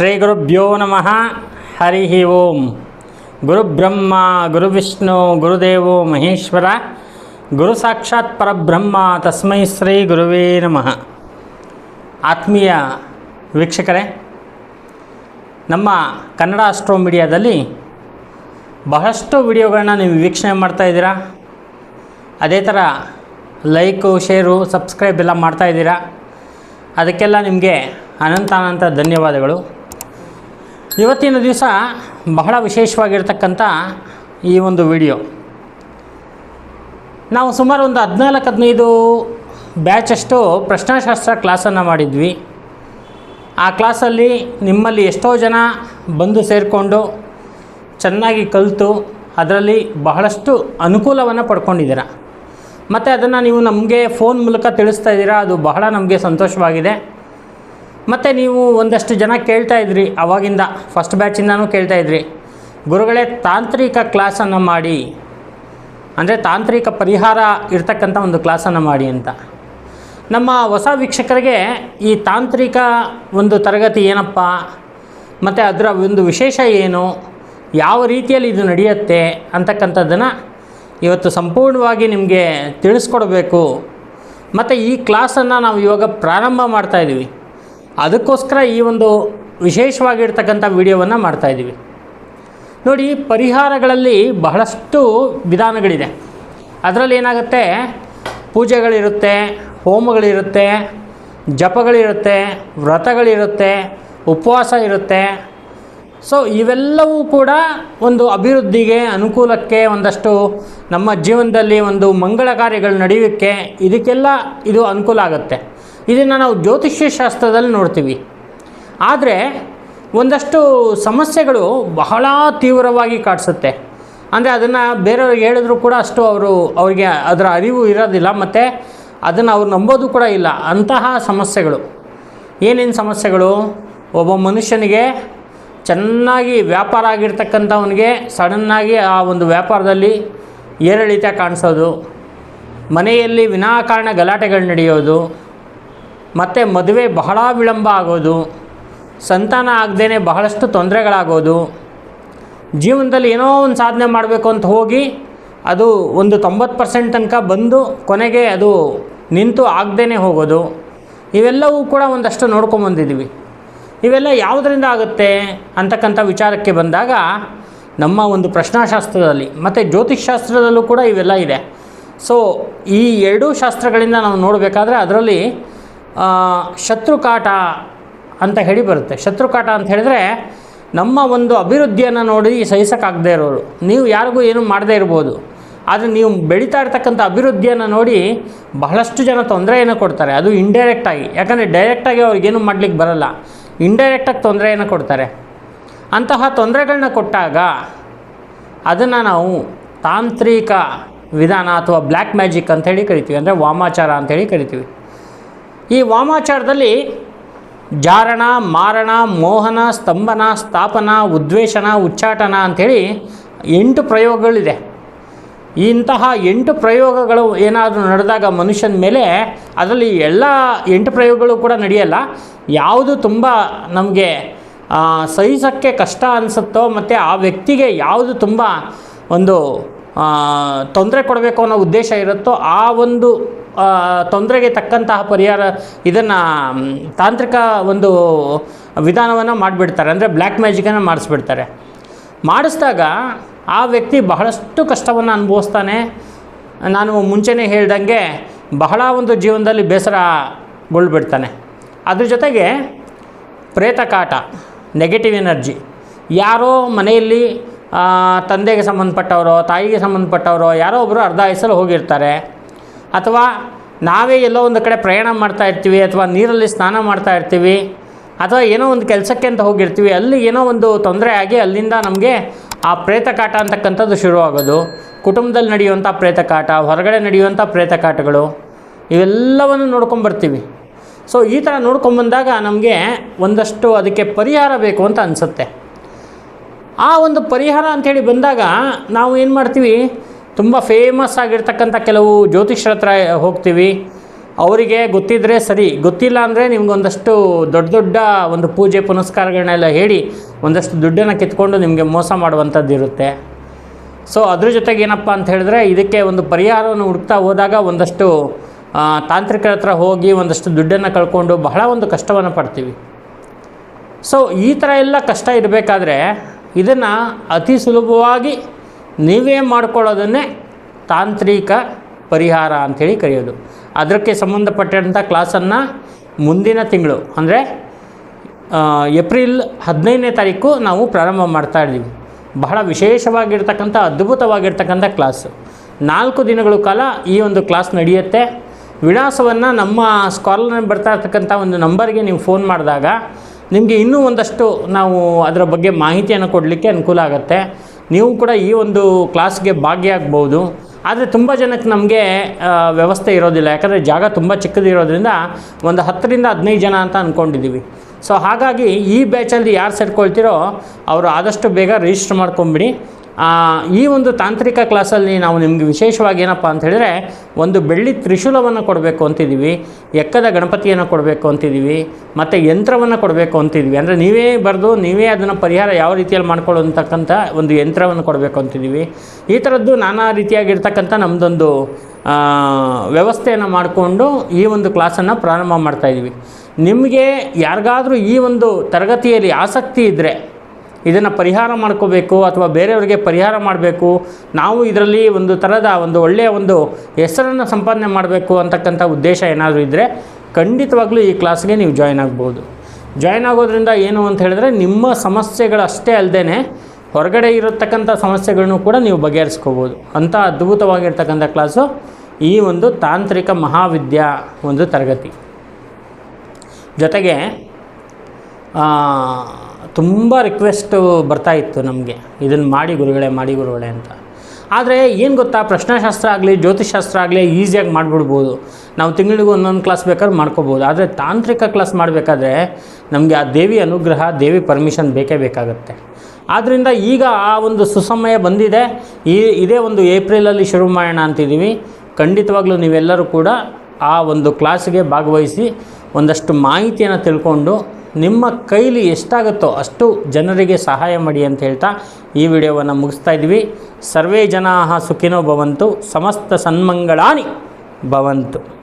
ಶ್ರೀ ಗುರುಭ್ಯೋ ನಮಃ. ಹರಿ ಓಂ. ಗುರುಬ್ರಹ್ಮ ಗುರುವಿಷ್ಣು ಗುರುದೇವೋ, ಮಹೇಶ್ವರ, ಗುರು ಸಾಕ್ಷಾತ್ ಪರಬ್ರಹ್ಮ, ತಸ್ಮೈ ಶ್ರೀ ಗುರುವೇ ನಮಃ. ಆತ್ಮೀಯ ವೀಕ್ಷಕರೇ, ನಮ್ಮ ಕನ್ನಡ ಅಸ್ಟ್ರೋ ಮೀಡಿಯಾದಲ್ಲಿ ಬಹಳಷ್ಟು ವಿಡಿಯೋಗಳನ್ನ ನೀವು ವೀಕ್ಷಣೆ ಮಾಡ್ತಾ ಇದ್ದೀರಾ? ಅದೇ ಥರ ಲೈಕು, ಶೇರು, ಸಬ್ಸ್ಕ್ರೈಬ್ ಎಲ್ಲ ಮಾಡ್ತಾ ಇದ್ದೀರಾ? ಅದಕ್ಕೆಲ್ಲ ನಿಮಗೆ ಅನಂತ ಅನಂತ ಧನ್ಯವಾದಗಳು. ಇವತ್ತಿನ ದಿವಸ ಬಹಳ ವಿಶೇಷವಾಗಿರ್ತಕ್ಕಂಥ ಈ ಒಂದು ವಿಡಿಯೋ. ನಾವು ಸುಮಾರು ಒಂದು ಹದಿನಾಲ್ಕು, ಹದಿನೈದು ಬ್ಯಾಚಷ್ಟು ಪ್ರಶ್ನಾಶಾಸ್ತ್ರ ಕ್ಲಾಸನ್ನು ಮಾಡಿದ್ವಿ. ಆ ಕ್ಲಾಸಲ್ಲಿ ನಿಮ್ಮಲ್ಲಿ ಎಷ್ಟೋ ಜನ ಬಂದು ಸೇರಿಕೊಂಡು ಚೆನ್ನಾಗಿ ಕಲಿತು ಅದರಲ್ಲಿ ಬಹಳಷ್ಟು ಅನುಕೂಲವನ್ನು ಪಡ್ಕೊಂಡಿದ್ದೀರ. ಮತ್ತು ಅದನ್ನು ನೀವು ನಮಗೆ ಫೋನ್ ಮೂಲಕ ತಿಳಿಸ್ತಾ ಇದ್ದೀರಾ, ಅದು ಬಹಳ ನಮಗೆ ಸಂತೋಷವಾಗಿದೆ. ಮತ್ತು ನೀವು ಒಂದಷ್ಟು ಜನ ಕೇಳ್ತಾ ಇದ್ರಿ, ಅವಾಗಿಂದ ಫಸ್ಟ್ ಬ್ಯಾಚಿಂದನೂ ಕೇಳ್ತಾ ಇದ್ರಿ. ಗುರುಗಳೇ, ತಾಂತ್ರಿಕ ಕ್ಲಾಸನ್ನು ಮಾಡಿ. ಅಂದರೆ ತಾಂತ್ರಿಕ ಪರಿಹಾರ ಇರ್ತಕ್ಕಂಥ ಒಂದು ಕ್ಲಾಸನ್ನು ಮಾಡಿ ಅಂತ. ನಮ್ಮ ಹೊಸ ವೀಕ್ಷಕರಿಗೆ ಈ ತಾಂತ್ರಿಕ ಒಂದು ತರಗತಿ ಏನಪ್ಪ, ಮತ್ತು ಅದರ ಒಂದು ವಿಶೇಷ ಏನು, ಯಾವ ರೀತಿಯಲ್ಲಿ ಇದು ನಡೆಯುತ್ತೆ ಅಂತಕ್ಕಂಥದ್ದನ್ನು ಇವತ್ತು ಸಂಪೂರ್ಣವಾಗಿ ನಿಮಗೆ ತಿಳಿಸ್ಕೊಡ್ಬೇಕು. ಮತ್ತು ಈ ಕ್ಲಾಸನ್ನು ನಾವು ಇವಾಗ ಪ್ರಾರಂಭ ಮಾಡ್ತಾಯಿದ್ದೀವಿ ಅದಕ್ಕೋಸ್ಕರ ಈ ಒಂದು ವಿಶೇಷವಾಗಿರ್ತಕ್ಕಂಥ ವಿಡಿಯೋವನ್ನು ಮಾಡ್ತಾಯಿದ್ದೀವಿ ನೋಡಿ, ಪರಿಹಾರಗಳಲ್ಲಿ ಬಹಳಷ್ಟು ವಿಧಾನಗಳಿದೆ. ಅದರಲ್ಲಿ ಏನಾಗುತ್ತೆ? ಪೂಜೆಗಳಿರುತ್ತೆ, ಹೋಮಗಳಿರುತ್ತೆ, ಜಪಗಳಿರುತ್ತೆ, ವ್ರತಗಳಿರುತ್ತೆ, ಉಪವಾಸ ಇರುತ್ತೆ. ಸೊ ಇವೆಲ್ಲವೂ ಕೂಡ ಒಂದು ಅಭಿವೃದ್ಧಿಗೆ, ಅನುಕೂಲಕ್ಕೆ ಒಂದಷ್ಟು ನಮ್ಮ ಜೀವನದಲ್ಲಿ ಒಂದು ಮಂಗಳ ಕಾರ್ಯಗಳು ನಡೆಯೋಕ್ಕೆ ಇದಕ್ಕೆಲ್ಲ ಇದು ಅನುಕೂಲ ಆಗುತ್ತೆ. ಇದನ್ನು ನಾವು ಜ್ಯೋತಿಷ್ಯ ಶಾಸ್ತ್ರದಲ್ಲಿ ನೋಡ್ತೀವಿ. ಆದರೆ ಒಂದಷ್ಟು ಸಮಸ್ಯೆಗಳು ಬಹಳ ತೀವ್ರವಾಗಿ ಕಾಡಿಸುತ್ತೆ. ಅಂದರೆ ಅದನ್ನು ಬೇರೆಯವ್ರಿಗೆ ಹೇಳಿದ್ರು ಕೂಡ ಅಷ್ಟು ಅವರು ಅವರಿಗೆ ಅದರ ಅರಿವು ಇರೋದಿಲ್ಲ, ಮತ್ತು ಅದನ್ನು ಅವ್ರು ನಂಬೋದು ಕೂಡ ಇಲ್ಲ. ಅಂತಹ ಸಮಸ್ಯೆಗಳು. ಏನೇನು ಸಮಸ್ಯೆಗಳು? ಒಬ್ಬ ಮನುಷ್ಯನಿಗೆ ಚೆನ್ನಾಗಿ ವ್ಯಾಪಾರ ಆಗಿರ್ತಕ್ಕಂಥವನಿಗೆ ಸಡನ್ನಾಗಿ ಆ ಒಂದು ವ್ಯಾಪಾರದಲ್ಲಿ ಏರಿಳಿತ ಕಾಣಿಸೋದು, ಮನೆಯಲ್ಲಿ ವಿನಾಕಾರಣ ಗಲಾಟೆಗಳು ನಡೆಯೋದು ಮತ್ತು ಮದುವೆ ಬಹಳ ವಿಳಂಬ ಆಗೋದು, ಸಂತಾನ ಆಗದೇ ಬಹಳಷ್ಟು ತೊಂದರೆಗಳಾಗೋದು. ಜೀವನದಲ್ಲಿ ಏನೋ ಒಂದು ಸಾಧನೆ ಮಾಡಬೇಕು ಅಂತ ಹೋಗಿ ಅದು ಒಂದು ತೊಂಬತ್ತು ಪರ್ಸೆಂಟ್ ತನಕ ಬಂದು ಕೊನೆಗೆ ಅದು ನಿಂತು ಆಗದೇ ಹೋಗೋದು. ಇವೆಲ್ಲವೂ ಕೂಡ ಒಂದಷ್ಟು ನೋಡ್ಕೊಂಬಂದಿದ್ದೀವಿ ಇವೆಲ್ಲ ಯಾವುದರಿಂದ ಆಗುತ್ತೆ ಅಂತಕ್ಕಂಥ ವಿಚಾರಕ್ಕೆ ಬಂದಾಗ ನಮ್ಮ ಒಂದು ಪ್ರಶ್ನಾಶಾಸ್ತ್ರದಲ್ಲಿ ಮತ್ತು ಜ್ಯೋತಿಷ್ಶಾಸ್ತ್ರದಲ್ಲೂ ಕೂಡ ಇವೆಲ್ಲ ಇದೆ. ಸೊ ಈ ಎರಡೂ ಶಾಸ್ತ್ರಗಳಿಂದ ನಾವು ನೋಡಬೇಕಾದ್ರೆ ಅದರಲ್ಲಿ ಶತ್ರುಕಾಟ ಅಂತ ಹೇಳಿ ಬರುತ್ತೆ. ಶತ್ರುಕಾಟ ಅಂತ ಹೇಳಿದ್ರೆ ನಮ್ಮ ಒಂದು ಅಭಿವೃದ್ಧಿಯನ್ನು ನೋಡಿ ಸಹಿಸೋಕ್ಕಾಗದೇ ಇರೋರು. ನೀವು ಯಾರಿಗೂ ಏನು ಮಾಡದೇ ಇರ್ಬೋದು. ಆದರೆ ನೀವು ಬೆಳೀತಾ ಇರ್ತಕ್ಕಂಥ ಅಭಿವೃದ್ಧಿಯನ್ನು ನೋಡಿ ಬಹಳಷ್ಟು ಜನ ತೊಂದರೆಯನ್ನು ಕೊಡ್ತಾರೆ. ಅದು ಇಂಡೈರೆಕ್ಟಾಗಿ ಯಾಕಂದರೆ ಡೈರೆಕ್ಟಾಗಿ ಅವ್ರಿಗೇನು ಮಾಡಲಿಕ್ಕೆ ಬರಲ್ಲ. ಇಂಡೈರೆಕ್ಟಾಗಿ ತೊಂದರೆಯನ್ನು ಕೊಡ್ತಾರೆ. ಅಂತಹ ತೊಂದರೆಗಳನ್ನ ಕೊಟ್ಟಾಗ ಅದನ್ನು ನಾವು ತಾಂತ್ರಿಕ ವಿಧಾನ ಅಥವಾ ಬ್ಲ್ಯಾಕ್ ಮ್ಯಾಜಿಕ್ ಅಂತೇಳಿ ಕರಿತೀವಿ. ಅಂದರೆ ವಾಮಾಚಾರ ಅಂತೇಳಿ ಕರಿತೀವಿ. ಈ ವಾಮಾಚಾರದಲ್ಲಿ ಜಾರಣ, ಮಾರಣ, ಮೋಹನ, ಸ್ತಂಭನ, ಸ್ಥಾಪನ, ಉದ್ವೇಷಣ, ಉಚ್ಚಾಟನ ಅಂಥೇಳಿ ಎಂಟು ಪ್ರಯೋಗಗಳಿದೆ. ಇಂತಹ ಎಂಟು ಪ್ರಯೋಗಗಳು ಏನಾದರೂ ನಡೆದಾಗ ಮನುಷ್ಯನ ಮೇಲೆ ಅದರಲ್ಲಿ ಎಲ್ಲ ಎಂಟು ಪ್ರಯೋಗಗಳು ಕೂಡ ನಡೆಯಲ್ಲ. ಯಾವುದು ತುಂಬ ನಮಗೆ ಸಹಿಸೋಕ್ಕೆ ಕಷ್ಟ ಅನಿಸುತ್ತೋ ಮತ್ತು ಆ ವ್ಯಕ್ತಿಗೆ ಯಾವುದು ತುಂಬ ಒಂದು ತೊಂದರೆ ಕೊಡಬೇಕು ಅನ್ನೋ ಉದ್ದೇಶ ಇರುತ್ತೋ ಆ ಒಂದು ತೊಂದರೆಗೆ ತಕ್ಕಂತಹ ಪರಿಹಾರ, ಇದನ್ನು ತಾಂತ್ರಿಕ ಒಂದು ವಿಧಾನವನ್ನು ಮಾಡಿಬಿಡ್ತಾರೆ. ಅಂದರೆ ಬ್ಲ್ಯಾಕ್ ಮ್ಯಾಜಿಕನ್ನು ಮಾಡಿಸ್ಬಿಡ್ತಾರೆ. ಮಾಡಿಸಿದಾಗ ಆ ವ್ಯಕ್ತಿ ಬಹಳಷ್ಟು ಕಷ್ಟವನ್ನು ಅನುಭವಿಸ್ತಾನೆ. ನಾನು ಮುಂಚೆನೇ ಹೇಳ್ದಂಗೆ ಬಹಳ ಒಂದು ಜೀವನದಲ್ಲಿ ಬೇಸರಗೊಳ್ಬಿಡ್ತಾನೆ ಅದ್ರ ಜೊತೆಗೆ ಪ್ರೇತಕಾಟ ನೆಗೆಟಿವ್ ಎನರ್ಜಿ ಯಾರೋ ಮನೆಯಲ್ಲಿ ತಂದೆಗೆ ಸಂಬಂಧಪಟ್ಟವರೋ, ತಾಯಿಗೆ ಸಂಬಂಧಪಟ್ಟವರೋ, ಯಾರೋ ಒಬ್ಬರು ಅರ್ಧ ವಯಸ್ಸಲ್ಲಿ ಹೋಗಿರ್ತಾರೆ. ಅಥವಾ ನಾವೇ ಎಲ್ಲೋ ಒಂದು ಕಡೆ ಪ್ರಯಾಣ ಮಾಡ್ತಾ ಇರ್ತೀವಿ ಅಥವಾ ನೀರಲ್ಲಿ ಸ್ನಾನ ಮಾಡ್ತಾ ಇರ್ತೀವಿ ಅಥವಾ ಏನೋ ಒಂದು ಕೆಲಸಕ್ಕೆ ಅಂತ ಹೋಗಿರ್ತೀವಿ, ಅಲ್ಲಿ ಏನೋ ಒಂದು ತೊಂದರೆ ಆಗಿ ಅಲ್ಲಿಂದ ನಮಗೆ ಆ ಪ್ರೇತಕಾಟ ಅಂತಕ್ಕಂಥದ್ದು ಶುರುವಾಗೋದು. ಕುಟುಂಬದಲ್ಲಿ ನಡೆಯುವಂಥ ಪ್ರೇತಕಾಟ, ಹೊರಗಡೆ ನಡೆಯುವಂಥ ಪ್ರೇತಕಾಟಗಳು, ಇವೆಲ್ಲವನ್ನು ನೋಡ್ಕೊಂಬರ್ತೀವಿ ಸೊ ಈ ಥರ ನೋಡ್ಕೊಂಬಂದಾಗ ನಮಗೆ ಒಂದಷ್ಟು ಅದಕ್ಕೆ ಪರಿಹಾರ ಬೇಕು ಅಂತ ಅನಿಸುತ್ತೆ. ಆ ಒಂದು ಪರಿಹಾರ ಅಂಥೇಳಿ ಬಂದಾಗ ನಾವು ಏನು ಮಾಡ್ತೀವಿ? ತುಂಬ ಫೇಮಸ್ ಆಗಿರ್ತಕ್ಕಂಥ ಕೆಲವು ಜ್ಯೋತಿಷ್ಯರ ಹತ್ರ ಹೋಗ್ತೀವಿ. ಅವರಿಗೆ ಗೊತ್ತಿದ್ದರೆ ಸರಿ, ಗೊತ್ತಿಲ್ಲ ಅಂದರೆ ನಿಮಗೊಂದಷ್ಟು ದೊಡ್ಡ ದೊಡ್ಡ ಒಂದು ಪೂಜೆ ಪುನಸ್ಕಾರಗಳನ್ನೆಲ್ಲ ಹೇಳಿ ಒಂದಷ್ಟು ದುಡ್ಡನ್ನು ಕಿತ್ಕೊಂಡು ನಿಮಗೆ ಮೋಸ ಮಾಡುವಂಥದ್ದು ಇರುತ್ತೆ. ಸೊ ಅದ್ರ ಜೊತೆಗೆ ಏನಪ್ಪ ಅಂತ ಹೇಳಿದ್ರೆ ಇದಕ್ಕೆ ಒಂದು ಪರಿಹಾರವನ್ನು ಹುಡುಕ್ತಾ ಹೋದಾಗ ಒಂದಷ್ಟು ತಾಂತ್ರಿಕರ ಹತ್ರ ಹೋಗಿ ಒಂದಷ್ಟು ದುಡ್ಡನ್ನು ಕಳ್ಕೊಂಡು ಬಹಳ ಒಂದು ಕಷ್ಟವನ್ನು ಪಡ್ತೀವಿ. ಸೊ ಈ ಥರ ಎಲ್ಲ ಕಷ್ಟ ಇರಬೇಕಾದ್ರೆ ಇದನ್ನು ಅತಿ ಸುಲಭವಾಗಿ ನೀವೇ ಮಾಡ್ಕೊಳ್ಳೋದನ್ನೇ ತಾಂತ್ರಿಕ ಪರಿಹಾರ ಅಂಥೇಳಿ ಕರೆಯೋದು. ಅದಕ್ಕೆ ಸಂಬಂಧಪಟ್ಟಂಥ ಕ್ಲಾಸನ್ನು ಮುಂದಿನ ತಿಂಗಳು, ಅಂದರೆ ಏಪ್ರಿಲ್ ಹದಿನೈದನೇ ತಾರೀಕು ನಾವು ಪ್ರಾರಂಭ ಮಾಡ್ತಾ ಇದ್ದೀವಿ. ಬಹಳ ವಿಶೇಷವಾಗಿರ್ತಕ್ಕಂಥ, ಅದ್ಭುತವಾಗಿರ್ತಕ್ಕಂಥ ಕ್ಲಾಸು. ನಾಲ್ಕು ದಿನಗಳ ಕಾಲ ಈ ಒಂದು ಕ್ಲಾಸ್ ನಡೆಯುತ್ತೆ. ವಿಳಾಸವನ್ನು ನಮ್ಮ ಸ್ಕಾಲರ್ನಲ್ಲಿ ಬರ್ತಾ ಇರ್ತಕ್ಕಂಥ ಒಂದು ನಂಬರ್ಗೆ ನೀವು ಫೋನ್ ಮಾಡಿದಾಗ ನಿಮಗೆ ಇನ್ನೂ ಒಂದಷ್ಟು ನಾವು ಅದರ ಬಗ್ಗೆ ಮಾಹಿತಿಯನ್ನು ಕೊಡಲಿಕ್ಕೆ ಅನುಕೂಲ ಆಗುತ್ತೆ. ನೀವು ಕೂಡ ಈ ಒಂದು ಕ್ಲಾಸ್ಗೆ ಭಾಗಿಯಾಗ್ಬೋದು. ಆದರೆ ತುಂಬ ಜನಕ್ಕೆ ನಮಗೆ ವ್ಯವಸ್ಥೆ ಇರೋದಿಲ್ಲ. ಯಾಕಂದರೆ ಜಾಗ ತುಂಬ ಚಿಕ್ಕದಿರೋದ್ರಿಂದ ಒಂದು ಹತ್ತರಿಂದ ಹದಿನೈದು ಜನ ಅಂತ ಅಂದ್ಕೊಂಡಿದ್ದೀವಿ ಸೊ ಹಾಗಾಗಿ ಈ ಬ್ಯಾಚಲ್ಲಿ ಯಾರು ಸೇರ್ಕೊಳ್ತೀರೋ, ಅವರು ಆದಷ್ಟು ಬೇಗ ರಿಜಿಸ್ಟರ್ ಮಾಡ್ಕೊಂಬಿಡಿ. ಈ ಒಂದು ತಾಂತ್ರಿಕ ಕ್ಲಾಸಲ್ಲಿ ನಾವು ನಿಮಗೆ ವಿಶೇಷವಾಗಿ ಏನಪ್ಪ ಅಂತ ಹೇಳಿದ್ರೆ ಒಂದು ಬೆಳ್ಳಿ ತ್ರಿಶೂಲವನ್ನು ಕೊಡಬೇಕು ಅಂತಿದ್ದೀವಿ, ಎಕ್ಕದ ಗಣಪತಿಯನ್ನು ಕೊಡಬೇಕು ಅಂತಿದ್ದೀವಿ, ಮತ್ತು ಯಂತ್ರವನ್ನು ಕೊಡಬೇಕು ಅಂತಿದ್ದೀವಿ. ಅಂದರೆ ನೀವೇ ಬರೆದು, ನೀವೇ ಅದನ್ನು ಪರಿಹಾರ ಯಾವ ರೀತಿಯಲ್ಲಿ ಮಾಡ್ಕೊಳ್ಳುವಂತಕ್ಕಂಥ ಒಂದು ಯಂತ್ರವನ್ನು ಕೊಡಬೇಕು ಅಂತಿದ್ದೀವಿ. ಈ ಥರದ್ದು ನಾನಾ ರೀತಿಯಾಗಿರ್ತಕ್ಕಂಥ ನಮ್ಮದೊಂದು ವ್ಯವಸ್ಥೆಯನ್ನು ಮಾಡಿಕೊಂಡು ಈ ಒಂದು ಕ್ಲಾಸನ್ನು ಪ್ರಾರಂಭ ಮಾಡ್ತಾಯಿದ್ದೀವಿ ನಿಮಗೆ ಯಾರಿಗಾದರೂ ಈ ಒಂದು ತರಗತಿಯಲ್ಲಿ ಆಸಕ್ತಿ ಇದ್ದರೆ ಇದನ್ನು ಪರಿಹಾರ ಮಾಡ್ಕೋಬೇಕು ಅಥವಾ ಬೇರೆಯವರಿಗೆ ಪರಿಹಾರ ಮಾಡಬೇಕು, ನಾವು ಇದರಲ್ಲಿ ಒಂದು ಥರದ ಒಂದು ಒಳ್ಳೆಯ ಒಂದು ಹೆಸರನ್ನು ಸಂಪಾದನೆ ಮಾಡಬೇಕು ಅಂತಕ್ಕಂಥ ಉದ್ದೇಶ ಏನಾದರೂ ಇದ್ದರೆ ಖಂಡಿತವಾಗ್ಲೂ ಈ ಕ್ಲಾಸ್ಗೆ ನೀವು ಜಾಯ್ನ್ ಆಗ್ಬೋದು. ಜಾಯ್ನ್ ಆಗೋದ್ರಿಂದ ಏನು ಅಂತ ಹೇಳಿದ್ರೆ ನಿಮ್ಮ ಸಮಸ್ಯೆಗಳಷ್ಟೇ ಅಲ್ಲದೆ ಹೊರಗಡೆ ಇರತಕ್ಕಂಥ ಸಮಸ್ಯೆಗಳನ್ನು ಕೂಡ ನೀವು ಬಗೆಹರಿಸ್ಕೋಬೋದು. ಅಂಥ ಅದ್ಭುತವಾಗಿರ್ತಕ್ಕಂಥ ಕ್ಲಾಸು ಈ ಒಂದು ತಾಂತ್ರಿಕ ಮಹಾವಿದ್ಯಾ ಒಂದು ತರಗತಿ. ಜೊತೆಗೆ ತುಂಬ ರಿಕ್ವೆಸ್ಟು ಬರ್ತಾ ಇತ್ತು ನಮಗೆ. ಇದನ್ನು ಮಾಡಿ ಗುರುಗಳೇ ಮಾಡಿ ಗುರುಗಳೇ ಅಂತ. ಆದರೆ ಏನು ಗೊತ್ತಾ, ಪ್ರಶ್ನಾಶಾಸ್ತ್ರ ಆಗಲಿ ಜ್ಯೋತಿಷಾಸ್ತ್ರ ಆಗಲಿ ಈಸಿಯಾಗಿ ಮಾಡಿಬಿಡ್ಬೋದು. ನಾವು ತಿಂಗಳಿಗೂ ಒಂದೊಂದು ಕ್ಲಾಸ್ ಬೇಕಾದ್ರೆ ಮಾಡ್ಕೋಬೋದು. ಆದರೆ ತಾಂತ್ರಿಕ ಕ್ಲಾಸ್ ಮಾಡಬೇಕಾದ್ರೆ ನಮಗೆ ಆ ದೇವಿ ಅನುಗ್ರಹ, ದೇವಿ ಪರ್ಮಿಷನ್ ಬೇಕೇ ಬೇಕಾಗುತ್ತೆ. ಆದ್ದರಿಂದ ಈಗ ಆ ಒಂದು ಸುಸಮಯ ಬಂದಿದೆ. ಈ, ಇದೇ ಒಂದು ಏಪ್ರಿಲಲ್ಲಿ ಶುರು ಮಾಡೋಣ ಅಂತಿದ್ದೀವಿ ಖಂಡಿತವಾಗ್ಲೂ ನೀವೆಲ್ಲರೂ ಕೂಡ ಆ ಒಂದು ಕ್ಲಾಸಿಗೆ ಭಾಗವಹಿಸಿ ಒಂದಷ್ಟು ಮಾಹಿತಿಯನ್ನು ತಿಳ್ಕೊಂಡು ನಿಮ್ಮ ಕೈಲಿ ಎಷ್ಟಾಗುತ್ತೋ ಅಷ್ಟು ಜನರಿಗೆ ಸಹಾಯ ಮಾಡಿ ಅಂತ ಹೇಳ್ತಾ ಈ ವಿಡಿಯೋವನ್ನು ಮುಗಿಸ್ತಾ ಇದ್ವಿ ಸರ್ವೇ ಜನಾ ಸುಖಿನೋ ಭವಂತು, ಸಮಸ್ತ ಸನ್ಮಂಗಳಾನಿ ಭವಂತು.